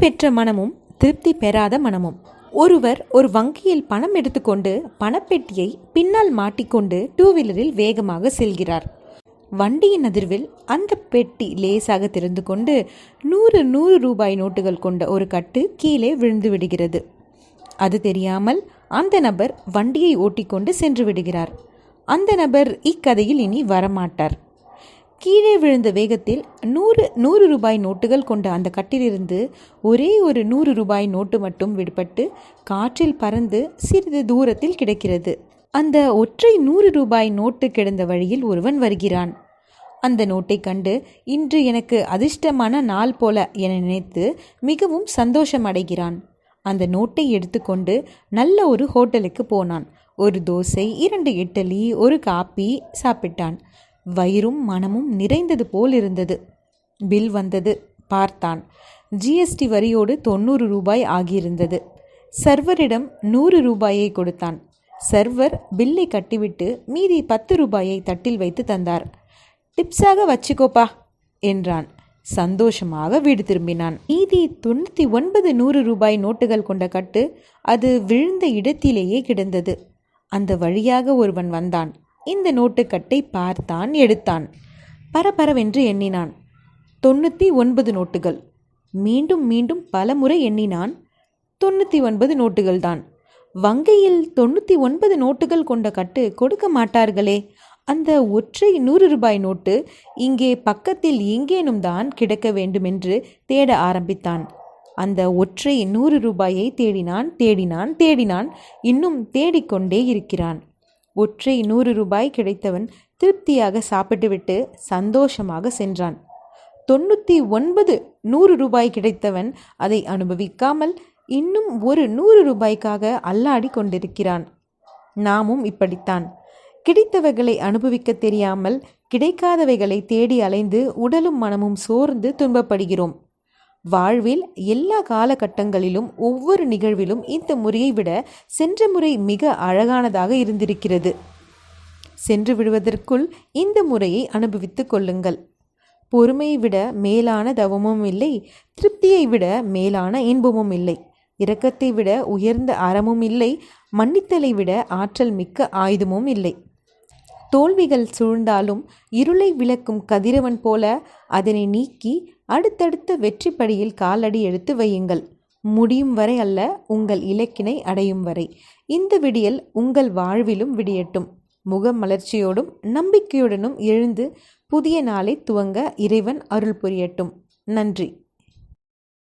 பெற்ற மனமும் திருப்தி பெறாத மனமும். ஒருவர் ஒரு வங்கியில் பணம் எடுத்துக்கொண்டு பணப்பெட்டியை பின்னால் மாட்டிக்கொண்டு டூ வீலரில் வேகமாக செல்கிறார். வண்டியின் அதிர்வில் அந்த பெட்டி லேசாக திறந்து கொண்டு நூறு நூறு ரூபாய் நோட்டுகள் கொண்ட ஒரு கட்டு கீழே விழுந்து விடுகிறது. அது தெரியாமல் அந்த நபர் வண்டியை ஓட்டிக்கொண்டு சென்று விடுகிறார். அந்த நபர் இக்கதையில் இனி வரமாட்டார். கீழே விழுந்த வேகத்தில் நூறு நூறு ரூபாய் நோட்டுகள் கொண்ட அந்த கட்டிலிருந்து ஒரே ஒரு நூறு ரூபாய் நோட்டு மட்டும் விடுபட்டு காற்றில் பறந்து சிறிது தூரத்தில் கிடக்கிறது. அந்த ஒற்றை நூறு ரூபாய் நோட்டு கிடந்த வழியில் ஒருவன் வருகிறான். அந்த நோட்டை கண்டு இன்று எனக்கு அதிர்ஷ்டமான நாள் போல என நினைத்து மிகவும் சந்தோஷம் அடைகிறான் அந்த நோட்டை எடுத்துக்கொண்டு நல்ல ஒரு ஹோட்டலுக்கு போனான். ஒரு தோசை இரண்டு இட்லி ஒரு காப்பி சாப்பிட்டான். வயிறும் மனமும் நிறைந்தது போல் இருந்தது. பில் வந்தது. பார்த்தான். ஜிஎஸ்டி வரியோடு தொண்ணூறு ரூபாய் ஆகியிருந்தது. சர்வரிடம் நூறு ரூபாயை கொடுத்தான். சர்வர் பில்லை கட்டிவிட்டு மீதி பத்து ரூபாயை தட்டில் வைத்து தந்தார். டிப்ஸாக வச்சுக்கோப்பா என்றான். சந்தோஷமாக வீடு திரும்பினான். மீதி தொண்ணூற்றி ஒன்பது நூறு ரூபாய் நோட்டுகள் கொண்ட கட்டு அது விழுந்த இடத்திலேயே கிடந்தது. அந்த வழியாக ஒருவன் வந்தான். இந்த நோட்டுக்கட்டை பார்த்தான் எடுத்தான். பரபரவென்று எண்ணினான். தொண்ணூற்றி ஒன்பது நோட்டுகள். மீண்டும் மீண்டும் பலமுறை எண்ணினான். தொண்ணூற்றி ஒன்பது நோட்டுகள்தான். வங்கையில் வங்கியில் தொண்ணூற்றி ஒன்பது நோட்டுகள் கொண்ட கட்டு கொடுக்க மாட்டார்களே. அந்த ஒற்றை நூறு ரூபாய் நோட்டு இங்கே பக்கத்தில் எங்கேனும் தான் கிடக்க வேண்டுமென்று தேட ஆரம்பித்தான். அந்த ஒற்றை நூறு ரூபாயை தேடினான் தேடினான் தேடினான். இன்னும் தேடிக்கொண்டே இருக்கிறான். ஒற்றை நூறு ரூபாய் கிடைத்தவன் திருப்தியாக சாப்பிட்டுவிட்டு சந்தோஷமாக சென்றான். தொண்ணூற்றி ஒன்பது நூறு ரூபாய் கிடைத்தவன் அதை அனுபவிக்காமல் இன்னும் ஒரு நூறு ரூபாய்க்காக அல்லாடி கொண்டிருக்கிறான். நாமும் இப்படித்தான். கிடைத்தவைகளை அனுபவிக்க தெரியாமல் கிடைக்காதவைகளை தேடி அலைந்து உடலும் மனமும் சோர்ந்து துன்பப்படுகிறோம். வாழ்வில் எல்லா காலகட்டங்களிலும் ஒவ்வொரு நிகழ்விலும் இந்த முறையை விட சென்ற முறை மிக அழகானதாக இருந்திருக்கிறது. சென்று விடுவதற்குள் இந்த முறையை அனுபவித்துக் கொள்ளுங்கள். பொறுமையை விட மேலான தவமும் இல்லை திருப்தியை விட மேலான இன்பமும் இல்லை. இரக்கத்தை விட உயர்ந்த அறமும் இல்லை மன்னித்தலை விட ஆற்றல் மிக்க ஆயுதமும் இல்லை. தோல்விகள் சூழ்ந்தாலும் இருளை விளக்கும் கதிரவன் போல அதனை நீக்கி அடுத்தடுத்த வெற்றி படியில் காலடி எடுத்து வையுங்கள். முடியும் வரை அல்ல உங்கள் இலக்கினை அடையும் வரை. இந்த விடியல் உங்கள் வாழ்விலும் விடியட்டும். முகமலர்ச்சியோடும் நம்பிக்கையுடனும் எழுந்து புதிய நாளை துவங்க இறைவன் அருள் புரியட்டும். நன்றி.